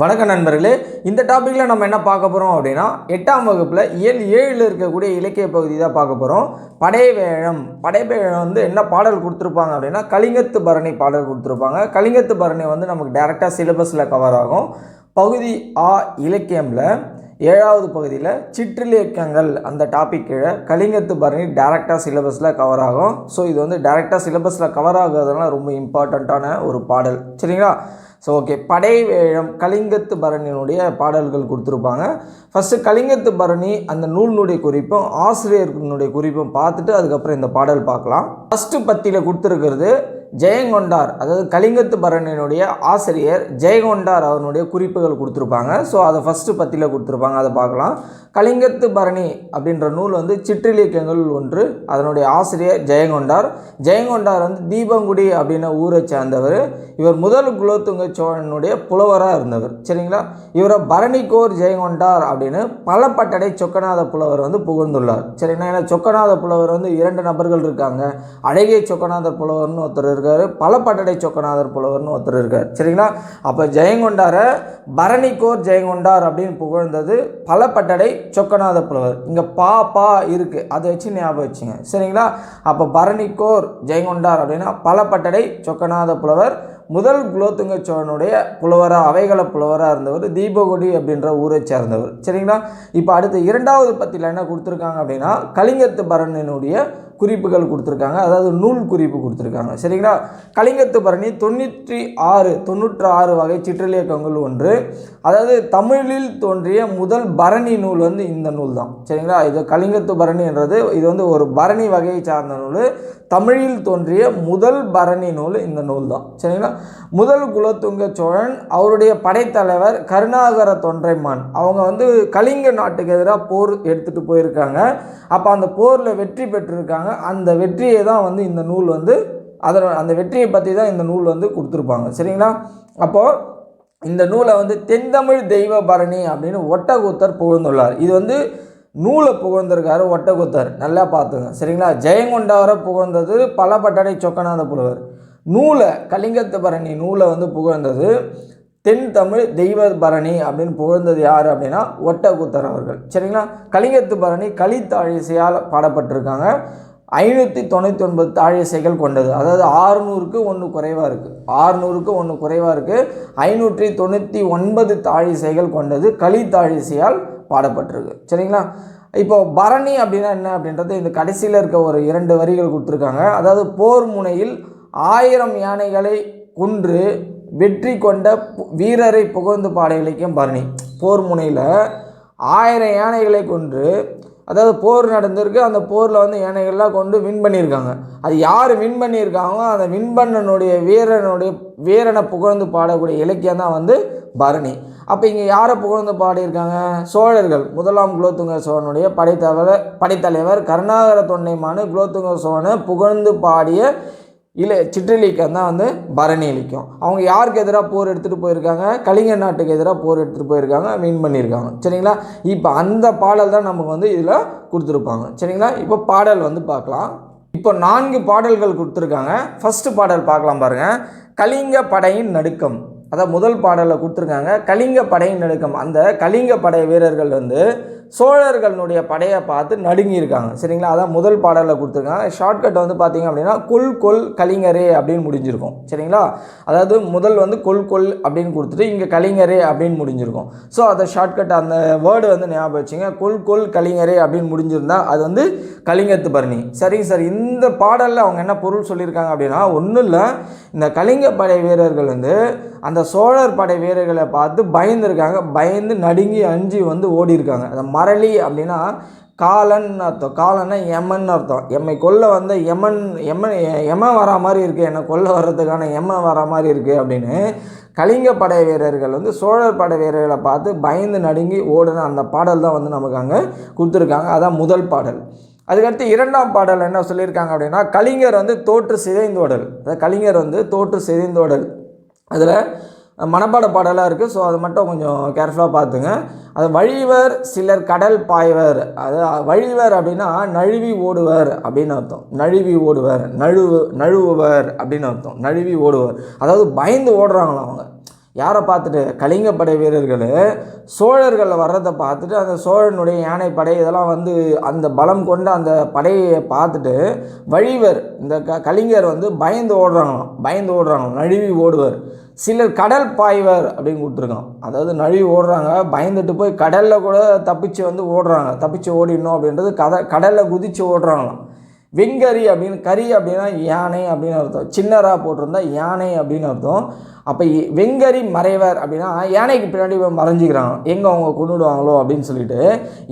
வணக்க நண்பர்களே இந்த டாப்பிக்கில் நம்ம என்ன பார்க்க போகிறோம் அப்படின்னா எட்டாம் வகுப்பில் இயல் ஏழில் இருக்கக்கூடிய இலக்கிய பகுதி தான் பார்க்க போகிறோம் படைவேழம். படைவேழம் வந்து என்ன பாடல் கொடுத்துருப்பாங்க அப்படின்னா கலிங்கத்து பரணி பாடல் கொடுத்துருப்பாங்க. கலிங்கத்து பரணி வந்து நமக்கு டேரெக்டாக சிலபஸில் கவர் ஆகும். பகுதி ஆ இலக்கியமில் ஏழாவது பகுதியில் சிற்றிலக்கியங்கள் அந்த டாபிக் கீழே கலிங்கத்து பரணி டேரெக்டாக சிலபஸில் கவர் ஆகும். ஸோ இது வந்து டேரெக்டாக சிலபஸில் கவர் ஆகுறதுனால ரொம்ப இம்பார்ட்டண்ட்டான ஒரு பாடல். சரிங்களா? ஸோ ஓகே படை வேழம் கலிங்கத்து பரணியினுடைய பாடல்கள் கொடுத்துருப்பாங்க. ஃபஸ்ட்டு கலிங்கத்து பரணி அந்த நூலினுடைய குறிப்பும் ஆசிரியர்களுடைய குறிப்பும் பார்த்துட்டு அதுக்கப்புறம் இந்த பாடல் பார்க்கலாம். ஃபஸ்ட்டு பத்தியில் கொடுத்துருக்கிறது ஜெயங்கொண்டார் அதாவது கலிங்கத்து பரணியினுடைய ஆசிரியர் ஜெயங்கொண்டார் அவனுடைய குறிப்புகள் கொடுத்துருப்பாங்க. ஸோ அதை ஃபஸ்ட்டு பத்தியில் கொடுத்துருப்பாங்க. அதை பார்க்கலாம். கலிங்கத்து பரணி அப்படின்ற நூல் வந்து சிற்றிலக்கியங்கள் ஒன்று. அதனுடைய ஆசிரியர் ஜெயங்கொண்டார். ஜெயங்கொண்டார் வந்து தீபங்குடி அப்படின்ன ஊரை சேர்ந்தவர். இவர் முதல் குலோத்துங்க சோழனுடைய புலவராக இருந்தவர். சரிங்களா? இவரை பரணிக்கோர் ஜெயங்கொண்டார் அப்படின்னு பலப்பட்டடை சொக்கநாத புலவர் வந்து புகழ்ந்துள்ளார். சரிங்களா? ஏன்னா சொக்கநாத புலவர் வந்து இரண்டு நபர்கள் இருக்காங்க. அழகிய சொக்கநாத புலவர்னு ஒருத்தர் இருக்கார் பல பட்டடை சொக்கநாதர் புலவர்னு ஒருத்தர் இருக்கார். சரிங்களா? அப்போ ஜெயங்கொண்டாரை பரணிக்கோர் ஜெயங்கொண்டார் அப்படின்னு புகழ்ந்தது பல பட்டடை சொக்கநாத புலவர். இங்கே பா பா இருக்குது அதை வச்சு ஞாபகம் வச்சுங்க. சரிங்களா? அப்போ பரணிக்கோர் ஜெயங்கொண்டார் அப்படின்னா பலப்பட்டடை சொக்கநாத புலவர் முதல் குலோத்துங்க சோழனுடைய புலவராக அவைகள புலவராக இருந்தவர் தீபகுடி அப்படின்ற ஊரை சேர்ந்தவர். சரிங்களா? இப்போ அடுத்து இரண்டாவது பத்தியில் என்ன கொடுத்துருக்காங்க அப்படின்னா கலிங்கத்து பரணினுடைய குறிப்புகள் கொடுத்துருக்காங்க. அதாவது நூல் குறிப்பு கொடுத்துருக்காங்க. சரிங்களா? கலிங்கத்து பரணி தொண்ணூற்றி ஆறு தொண்ணூற்று ஆறு வகை சிற்றிலக்கியங்கள் ஒன்று. அதாவது தமிழில் தோன்றிய முதல் பரணி நூல் வந்து இந்த நூல் தான். சரிங்களா? இது கலிங்கத்து பரணின்றது இது வந்து ஒரு பரணி வகையை சார்ந்த நூல். தமிழில் தோன்றிய முதல் பரணி நூல் இந்த நூல் தான். சரிங்களா? முதல் குலத்துங்க சோழன் அவருடைய படைத்தலைவர் கருணாகர தொன்றைமான். அவங்க வந்து கலிங்க நாட்டுக்கு எதிராக போர் எடுத்துகிட்டு போயிருக்காங்க. அப்போ அந்த போரில் வெற்றி பெற்றிருக்காங்க. அந்த வெற்றியை தான் வந்து இந்த நூல் வந்து அதனோட அந்த வெற்றியை பற்றி தான் இந்த நூல் வந்து கொடுத்துருப்பாங்க. சரிங்களா? அப்போது இந்த நூலை வந்து தென்தமிழ் தெய்வ பரணி அப்படின்னு ஒட்டக்கூத்தர் புகழ்ந்துள்ளார். இது வந்து நூலை புகழ்ந்திருக்காரு ஒட்டக்கூத்தர் நல்லா பார்த்துங்க. சரிங்களா? ஜெயங்கொண்டாவரை புகழ்ந்தது பலப்பட்டடை சொக்கநாத புலவர். நூலை கலிங்கத்து பரணி நூலை வந்து புகழ்ந்தது தென் தமிழ் தெய்வ பரணி அப்படின்னு புகழ்ந்தது யார் அப்படின்னா ஒட்டக்கூத்தர் அவர்கள். சரிங்களா? கலிங்கத்து பரணி கலித்தாழிசையால் பாடப்பட்டிருக்காங்க. ஐநூற்றி தொண்ணூற்றி ஒன்பது தாழிசைகள் கொண்டது. அதாவது ஆறுநூறுக்கு ஒன்று குறைவாக இருக்குது ஆறுநூறுக்கு ஒன்று குறைவாக இருக்குது ஐநூற்றி தொண்ணூற்றி ஒன்பது தாழிசைகள் கொண்டது. கலித்தாழிசையால் பாடப்பட்டிருக்கு. சரிங்களா? இப்போ பரணி அப்படின்னா என்ன அப்படின்றது இந்த கடைசியில் இருக்க ஒரு இரண்டு வரிகள் கொடுத்துருக்காங்க. அதாவது போர் முனையில் ஆயிரம் யானைகளை கொன்று வெற்றி கொண்ட பு- வீரரை புகழ்ந்து பாட இலக்கியம் பரணி. போர் முனையில் ஆயிரம் யானைகளை கொன்று அதாவது போர் நடந்திருக்கு அந்த போரில் வந்து யானைகள்லாம் கொண்டு வின் பண்ணியிருக்காங்க. அது யார் வின் பண்ணியிருக்காங்களோ அந்த வின் பண்ணனுடைய வீரனுடைய வீரனை புகழ்ந்து பாடக்கூடிய இலக்கியம் தான் வந்து பரணி. அப்போ இங்கே யாரை புகழ்ந்து பாடியிருக்காங்க? சோழர்கள். முதலாம் குலோத்துங்க சோழனுடைய படைத்தலைவர் படைத்தலைவர் கருணாகர தொண்டைமானு குலோத்துங்க சோழனை புகழ்ந்து பாடிய இல்லை சிற்றிலிக்கம் தான் வந்து பரணி இலக்கியம் அவங்க யாருக்கு எதிராக போர் எடுத்துகிட்டு போயிருக்காங்க? கலிங்க நாட்டுக்கு எதிராக போர் எடுத்துகிட்டு போயிருக்காங்க வின் பண்ணியிருக்காங்க. சரிங்களா? இப்போ அந்த பாடல் தான் நமக்கு வந்து இதில் கொடுத்துருப்பாங்க. சரிங்களா? இப்போ பாடல் வந்து பார்க்கலாம். இப்போ நான்கு பாடல்கள் கொடுத்துருக்காங்க. ஃபஸ்ட்டு பாடல் பார்க்கலாம் பாருங்கள் கலிங்க படையின் நடுக்கம். அதான் முதல் பாடலில் கொடுத்துருக்காங்க. கலிங்க படையின் நடுக்கம். அந்த கலிங்க படை வீரர்கள் வந்து சோழர்களுடைய படையை பார்த்து நடுங்கியிருக்காங்க. சரிங்களா? அதான் முதல் பாடலில் கொடுத்துருக்காங்க. ஷார்ட்கட் வந்து பார்த்தீங்க அப்படின்னா கொல் கொல் கலிங்கரே அப்படின்னு முடிஞ்சிருக்கும். சரிங்களா? அதாவது முதல் வந்து கொல் கொல் அப்படின்னு கொடுத்துட்டு இங்கே கலிங்கரே அப்படின்னு முடிஞ்சிருக்கும். ஸோ அதை ஷார்ட்கட் அந்த வேர்டு வந்து ஞாபகம் வச்சுங்க. கொல் கொல் கலிங்கரே அப்படின்னு முடிஞ்சிருந்தா அது வந்து கலிங்கத்து பரணி. சரிங்க சார். இந்த பாடலில் அவங்க என்ன பொருள் சொல்லியிருக்காங்க அப்படின்னா ஒன்றும் இல்லை. இந்த கலிங்க படை வீரர்கள் வந்து அந்த சோழர் படை வீரர்களை பார்த்து பயந்துருக்காங்க. பயந்து நடுங்கி அஞ்சு வந்து ஓடி இருக்காங்க அந்த மரளி அப்படின்னா காலன் அர்த்தம். காலன்னா எமன் அர்த்தம். எம்மை கொல்ல வந்த எமன் எமன் எம வரா மாதிரி இருக்குது என்னை கொல்ல வர்றதுக்கான எம வரா மாதிரி இருக்குது அப்படின்னு கலிங்க படை வீரர்கள் வந்து சோழர் படை வீரர்களை பார்த்து பயந்து நடுங்கி ஓடுன அந்த பாடல் தான் வந்து நமக்கு அங்கே கொடுத்துருக்காங்க. அதான் முதல் பாடல். அதுக்கடுத்து இரண்டாம் பாடல் என்ன சொல்லியிருக்காங்க அப்படின்னா கலிங்கர் வந்து தோற்று சிதைந்தோடல் அதாவது கலிங்கர் வந்து தோற்று சிதைந்தோடல் அதில் மனப்பாட பாடலாக இருக்குது ஸோ அது மட்டும் கொஞ்சம் கேர்ஃபுல்லாக பார்த்துங்க அது வழிவர் சிலர் கடல் பாய்வர். அது வழிவர் அப்படின்னா நழுவி ஓடுவர் அப்படின்னு அர்த்தம். நழுவி ஓடுவர் நழுவு நழுவுவர் அப்படின்னு அர்த்தம். நழுவி ஓடுவர். அதாவது பயந்து ஓடுறாங்களா அவங்க. யாரை பார்த்துட்டு? கலிங்க படை வீரர்கள் சோழர்கள் வர்றதை பார்த்துட்டு அந்த சோழனுடைய யானைப்படை இதெல்லாம் வந்து அந்த பலம் கொண்ட அந்த படையை பார்த்துட்டு வழிவர் இந்த க கலிங்கர் வந்து பயந்து ஓடுறாங்களாம். பயந்து ஓடுறாங்களாம். நழுவி ஓடுவர். சிலர் கடல் பாய்வர் அப்படின்னு கொடுத்துருக்கான் அதாவது நழுவி ஓடுறாங்க பயந்துட்டு போய் கடலில் கூட தப்பிச்சு வந்து ஓடுறாங்க. தப்பிச்சு ஓடிடணும் அப்படின்றது கதை கடலில் குதித்து ஓடுறாங்களாம். வெங்கறி அப்படின்னு கறி அப்படின்னா யானை அப்படின்னு அர்த்தம். சின்னராக போட்டிருந்தா யானை அப்படின்னு அர்த்தம். அப்போ வெங்கறி மறைவர் அப்படின்னா யானைக்கு பின்னாடி போய் மறைஞ்சிக்கிறாங்க எங்கே அவங்க கொண்டுடுவாங்களோ அப்படின்னு சொல்லிட்டு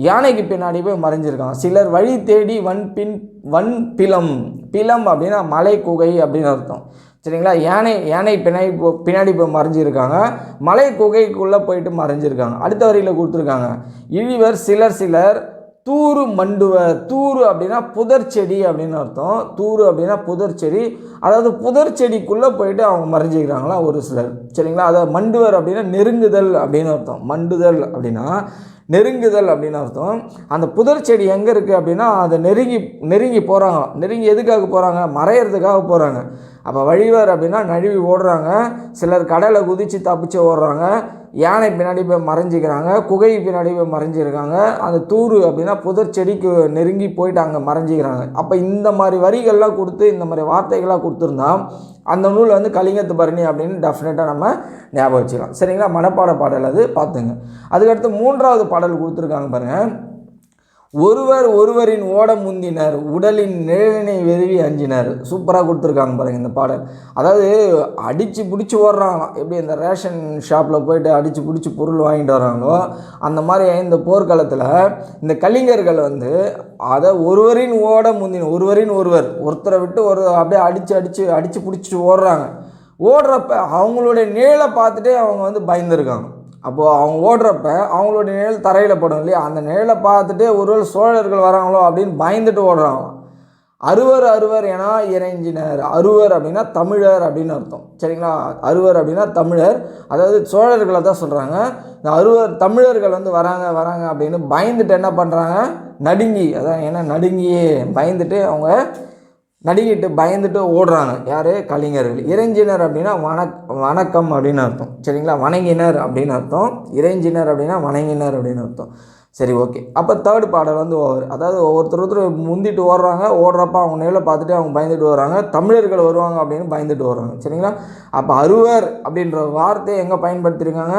யானைக்கு பின்னாடி போய் மறைஞ்சிருக்காங்க சிலர் வழி தேடி வன் பின் வன் பிலம் பிலம் அப்படின்னா மலை குகை அப்படின்னு அர்த்தம். சரிங்களா? யானை யானை பின்னாடி போ பின்னாடி போய் மறைஞ்சிருக்காங்க. மலை குகைக்குள்ளே போயிட்டு மறைஞ்சிருக்காங்க. அடுத்த வரியில் கொடுத்துருக்காங்க. இழிவர் சிலர் சிலர் தூறு மண்டுவர் தூறு அப்படின்னா புதர் செடி அப்படின்னு அர்த்தம். தூறு அப்படின்னா புதர் செடி. அதாவது புதர் செடிக்குள்ளே போயிட்டு அவங்க மறைஞ்சிக்கிறாங்களா ஒரு சிலர். சரிங்களா? அதை மண்டுவர் அப்படின்னா நெருங்குதல் அப்படின்னு அர்த்தம். மண்டுதல் அப்படின்னா நெருங்குதல் அப்படின்னு அர்த்தம். அந்த புதர் செடி எங்கே இருக்குது அப்படின்னா அதை நெருங்கி நெருங்கி போகிறாங்க நெருங்கி எதுக்காக போகிறாங்க மறையிறதுக்காக போகிறாங்க அப்போ வழிவர் அப்படின்னா நழுவி ஓடுறாங்க. சிலர் கடலை குதித்து தப்பிச்சு ஓடுறாங்க. யானை பின்னாடி போய் மறைஞ்சிக்கிறாங்க. குகை பின்னாடி போய் மறைஞ்சிருக்காங்க. அந்த தூறு அப்படின்னா புதர் செடிக்கு நெருங்கி போயிட்டு அங்கே மறைஞ்சிக்கிறாங்க. அப்போ இந்த மாதிரி வரிகள்லாம் கொடுத்து இந்த மாதிரி வார்த்தைகளாக கொடுத்துருந்தா அந்த நூல் வந்து கலிங்கத்து பரணி அப்படின்னு டெஃபினட்டாக நம்ம ஞாபகம் வச்சுக்கலாம். சரிங்களா? மனப்பாட பாடல் அது. பார்த்துங்க. அதுக்கடுத்து மூன்றாவது பாடல் பாடல் கொடுத்துருக்காங்க பாருங்கள் ஒருவர் ஒருவரின் ஓட முந்தினர் உடலின் நிழலினை வெறுவி அஞ்சினர். சூப்பராக கொடுத்துருக்காங்க பாருங்கள் இந்த பாடல். அதாவது அடித்து பிடிச்சி ஓடுறாங்களாம். எப்படி இந்த ரேஷன் ஷாப்பில் போயிட்டு அடித்து பிடிச்சி பொருள் வாங்கிட்டு வராங்களோ அந்த மாதிரி இந்த போர்க்காலத்தில் இந்த கலைஞர்கள் வந்து அதை ஒருவரின் ஓட முந்தின ஒருவரின் ஒருவர் ஒருத்தரை விட்டு ஒரு அப்படியே அடித்து அடித்து அடித்து பிடிச்சி ஓடுறாங்க. ஓடுறப்ப அவங்களுடைய நிழலை பார்த்துட்டே அவங்க வந்து பயந்துருக்காங்க. அப்போது அவங்க ஓடுறப்ப அவங்களோட நிழல் தரையில் படும் இல்லையா? அந்த நிழலை பார்த்துட்டு ஒருவேளை சோழர்கள் வராங்களோ அப்படின்னு பயந்துட்டு ஓடுறாங்க. அறுவர் அறுவர் என இறைஞ்சினர். அறுவர் அப்படின்னா தமிழர் அப்படின்னு அர்த்தம். சரிங்களா? அறுவர் அப்படின்னா தமிழர். அதாவது சோழர்களை தான் சொல்கிறாங்க இந்த அறுவர் தமிழர்கள் வந்து வராங்க வராங்க அப்படின்னு பயந்துட்டு என்ன பண்ணுறாங்க நடுங்கி அதான் ஏன்னா நடுங்கியே பயந்துட்டு அவங்க நடுங்கிட்டு பயந்துட்டு ஓடுறாங்க. யார்? கலைஞர்கள். இறைஞ்சினர் அப்படின்னா வணக் வணக்கம் அப்படின்னு அர்த்தம். சரிங்களா? வணங்கினர் அப்படின்னு அர்த்தம். இறைஞ்சினர் அப்படின்னா வணங்கினர் அப்படின்னு அர்த்தம். சரி ஓகே. அப்போ தேர்ட் பாடல் வந்து ஓவர் அதாவது ஒவ்வொருத்தர் ஒருத்தர் முந்திட்டு ஓடுறாங்க. ஓடுறப்ப அவங்க நேரில் பார்த்துட்டு அவங்க பயந்துட்டு வராங்க தமிழர்கள் வருவாங்க அப்படின்னு பயந்துட்டு வராங்க சரிங்களா? அப்போ அறுவர் அப்படின்ற வார்த்தையை எங்கே பயன்படுத்தியிருக்காங்க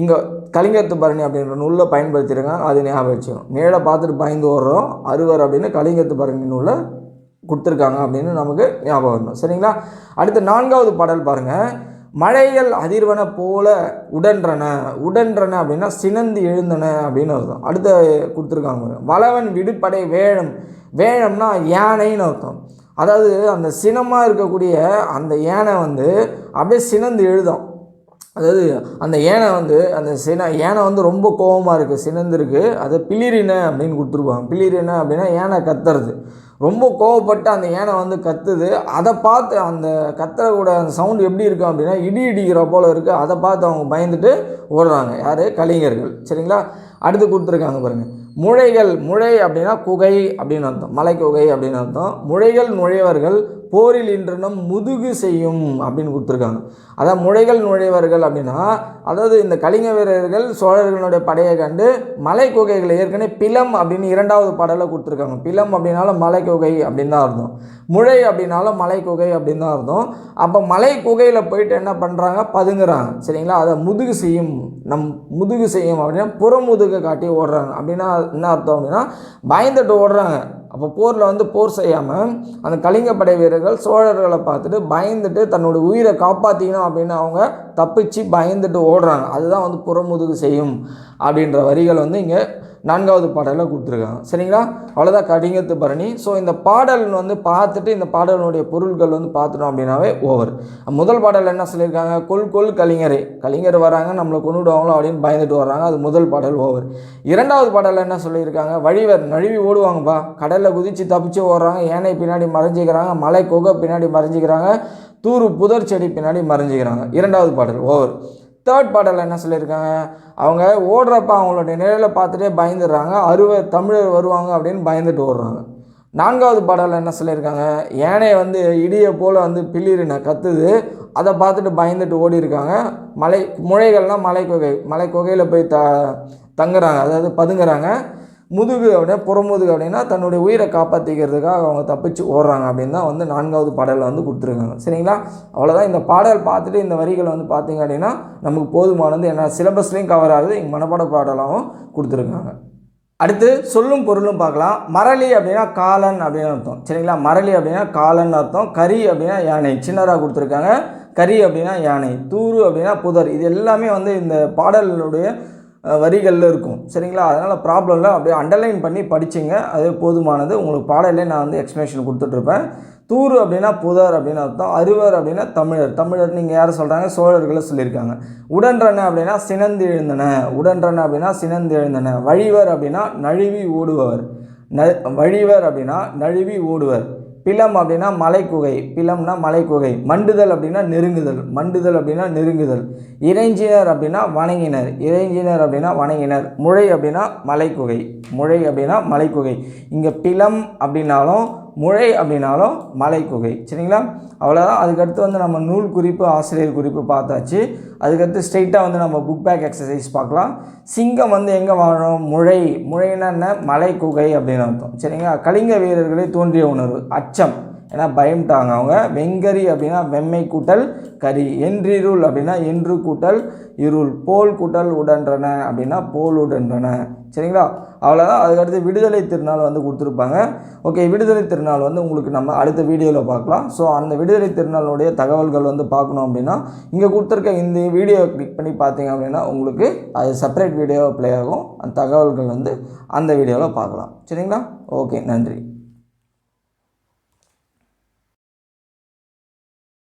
இங்கே கலிங்கத்து பரணி அப்படின்ற நூலில் பயன்படுத்தியிருக்காங்க அது ஞாபகம் வச்சுக்கணும். நேரில் பார்த்துட்டு பயந்து ஓடுறோம். அறுவர் அப்படின்னு கலிங்கத்து பரணி நூலில் கொடுத்துருக்காங்க அப்படின்னு நமக்கு ஞாபகம் வரணும். சரிங்களா? அடுத்த நான்காவது பாடல் பாருங்கள் மழைகள் அதிர்வன போல உடன்றன. உடன்றன அப்படின்னா சினந்து எழுந்தன அப்படின்னு அர்த்தம். அடுத்த கொடுத்துருக்காங்க. வளவன் விடுபடை வேழம். வேழம்னா யானைன்னு அர்த்தம். அதாவது அந்த சினமாக இருக்கக்கூடிய அந்த யானை வந்து அப்படியே சினந்து எழுதும். அதாவது அந்த யானை வந்து அந்த சின யானை வந்து ரொம்ப கோபமாக இருக்குது சினந்திருக்கு. அதை பிளிரின அப்படின்னு கொடுத்துருப்பாங்க. பிளிரின அப்படின்னா யானை கத்துறது. ரொம்ப கோவப்பட்டு அந்த யானை வந்து கத்துது. அதை பார்த்து அந்த கத்துறக்கூட அந்த சவுண்டு எப்படி இருக்கும் அப்படின்னா இடி இடிக்கிற போல் இருக்குது அதை பார்த்து அவங்க பயந்துட்டு ஓடுறாங்க. யார்? கலைஞர்கள். சரிங்களா? அடுத்து கொடுத்துருக்காங்க பாருங்கள் முழைகள் முழை அப்படின்னா குகை அப்படின்னு அர்த்தம். மலை குகை அப்படின்னு அர்த்தம். முழைகள் நுழைவர்கள் போரில் இன்றனும் முதுகு செய்யும் அப்படின்னு கொடுத்துருக்காங்க. அதான் முழைகள் நுழைவர்கள் அப்படின்னா அதாவது இந்த கலிங்க வீரர்கள் சோழர்களுடைய படையை கண்டு மலை குகைகளை ஏற்கனவே பிலம் அப்படின்னு இரண்டாவது பாடலில் கொடுத்துருக்காங்க. பிலம் அப்படின்னாலும் மலை குகை அப்படின்னு தான் அர்த்தம். முழை அப்படின்னாலும் மலை குகை அப்படின்னு தான் அர்த்தம். அப்போ மலை குகையில் போயிட்டு என்ன பண்ணுறாங்க பதுங்குறாங்க. சரிங்களா? அதை முதுகு செய்யும் நம் முதுகு செய்யும் அப்படின்னா புறமுதுகை காட்டி ஓடுறாங்க. அப்படின்னா என்ன அர்த்தம் அப்படின்னா பயந்துட்டு ஓடுறாங்க. அப்போ போரில் வந்து போர் செய்யாமல் அந்த கலிங்க படை வீரர்கள் சோழர்களை பார்த்துட்டு பயந்துட்டு தன்னோட உயிரை காப்பாற்றிக்கணும் அப்படின்னு அவங்க தப்பிச்சு பயந்துட்டு ஓடுறாங்க. அதுதான் வந்து புறமுதுகு செய்யும் அப்படின்ற வரிகள் வந்து இங்கே நான்காவது பாடலில் கொடுத்துருக்காங்க. சரிங்களா? அவ்வளோதான் கடிங்கத்து பரணி. ஸோ இந்த பாடல் வந்து பார்த்துட்டு இந்த பாடலினுடைய பொருள்கள் வந்து பார்த்துட்டோம் அப்படின்னாவே ஓவர் முதல் பாடல் என்ன சொல்லியிருக்காங்க? கொல் கொல் கலிங்கரே. கலிங்கர் வராங்க நம்மளை கொண்டுடுவாங்களோ அப்படின்னு பயந்துட்டு வர்றாங்க. அது முதல் பாடல் ஓவர் இரண்டாவது பாடலில் என்ன சொல்லியிருக்காங்க? வழிவர் நழுவி ஓடுவாங்கப்பா. கடலில் குதித்து தப்பிச்சு ஓடுறாங்க. ஏனை பின்னாடி மறைஞ்சிக்கிறாங்க. மலை குகை பின்னாடி மறைஞ்சிக்கிறாங்க. தூரு புதர் செடி பின்னாடி மறைஞ்சிக்கிறாங்க. இரண்டாவது பாடல் ஓவர் தேர்ட் பாடலில் என்ன சொல்லியிருக்காங்க? அவங்க ஓடுறப்ப அவங்களுடைய நிழலை பார்த்துட்டே பயந்துடுறாங்க. அறுவை தமிழர் வருவாங்க அப்படின்னு பயந்துட்டு ஓடுறாங்க. நான்காவது பாடலில் என்ன சொல்லியிருக்காங்க? ஏனைய வந்து இடியை போல் வந்து பிள்ளிரின கத்துது. அதை பார்த்துட்டு பயந்துட்டு ஓடி இருக்காங்க மலை முழைகள்லாம் மலை குகை மலை குகையில் போய் த தங்குறாங்க. அதாவது பதுங்குறாங்க. முதுகு அப்படின்னா புறமுதுகு அப்படின்னா தன்னுடைய உயிரை காப்பாற்றிக்கிறதுக்காக அவங்க தப்பிச்சு ஓடுறாங்க அப்படின்னு தான் வந்து நான்காவது பாடலில் வந்து கொடுத்துருக்காங்க. சரிங்களா? அவ்வளோதான் இந்த பாடல் பார்த்துட்டு இந்த வரிகளை வந்து பார்த்தீங்க அப்படின்னா நமக்கு போதுமானது. என்ன சிலபஸ்லேயும் கவர் ஆகுது. இங்கே மனப்பாட பாடலாகவும் கொடுத்துருக்காங்க. அடுத்து சொல்லும் பொருளும் பார்க்கலாம். மரளி அப்படின்னா காலன் அப்படின்னு அர்த்தம். சரிங்களா? மரளி அப்படின்னா காலன் அர்த்தம். கரி அப்படின்னா யானை. சின்னதாக கொடுத்துருக்காங்க. கரி அப்படின்னா யானை. தூரு அப்படின்னா புதர். இது எல்லாமே வந்து இந்த பாடலுடைய வரிகளில் இருக்கும். சரிங்களா? அதனால் ப்ராப்ளம் இல்லை. அப்படியே அண்டர்லைன் பண்ணி படிச்சிங்க. அது போதுமானது. உங்களுக்கு பாடலே நான் வந்து எக்ஸ்ப்ளனேஷன் கொடுத்துட்ருப்பேன். தூர் அப்படின்னா புதர் அப்படின்னு அர்த்தம். அறுவர் அப்படின்னா தமிழர். தமிழர் நீங்கள் யார் சொல்கிறாங்க சோழர்களை சொல்லியிருக்காங்க. உடன்றன அப்படின்னா சினந்து எழுந்தன. உடன்றன அப்படின்னா சினந்து எழுந்தன. வழிவர் அப்படின்னா நழுவி ஓடுபவர் ந வழிவர் அப்படின்னா நழுவி ஓடுவர். பிலம் அப்படின்னா மலைக்குகை பிலம்னா மலைக்குகை. மண்டுதல் அப்படின்னா நெருங்குதல் மண்டுதல் அப்படின்னா நெருங்குதல். இறைஞ்சினர் அப்படின்னா வணங்கினர் இறைஞ்சினர் அப்படின்னா வணங்கினர். முழை அப்படின்னா மலைக்குகை முழை அப்படின்னா மலைக்குகை. இங்கே பிலம் அப்படின்னாலும் முழை அப்படின்னாலும் மலைக்குகை சரிங்களா? அவ்வளோதான் அதுக்கடுத்து வந்து நம்ம நூல் குறிப்பு ஆசிரியர் குறிப்பு பார்த்தாச்சு. அதுக்கடுத்து ஸ்ட்ரெயிட்டாக வந்து நம்ம புக் பேக் எக்ஸசைஸ் பார்க்கலாம். சிங்கம் வந்து எங்கே வாழும்? முழை. முழைன்னா என்ன? மலை குகை அப்படின்னு அர்த்தம். சரிங்களா? கலிங்க வீரர்களே தோன்றிய உணர்வு. அச்சம். ஏன்னா பயம்ட்டாங்க அவங்க. வெங்கரி அப்படின்னா வெம்மை கூட்டல் கரி. என்றிருள் அப்படின்னா என்று கூட்டல் இருள். போல் கூட்டல் உடன்றன அப்படின்னா போல் உடன்றன. சரிங்களா? அவ்வளோதான் அதுக்கடுத்து விடுதலை திருநாள் வந்து கொடுத்துருப்பாங்க. ஓகே விடுதலை திருநாள் வந்து உங்களுக்கு நம்ம அடுத்த வீடியோவில் பார்க்கலாம். ஸோ அந்த விடுதலை திருநாளுடைய தகவல்கள் வந்து பார்க்கணும் அப்படின்னா இங்கே கொடுத்துருக்க இந்த வீடியோ கிளிக் பண்ணி பார்த்தீங்க அப்படின்னா உங்களுக்கு அது செப்பரேட் வீடியோ ப்ளே ஆகும். அந்த தகவல்கள் வந்து அந்த வீடியோவில் பார்க்கலாம். சரிங்களா? ஓகே நன்றி.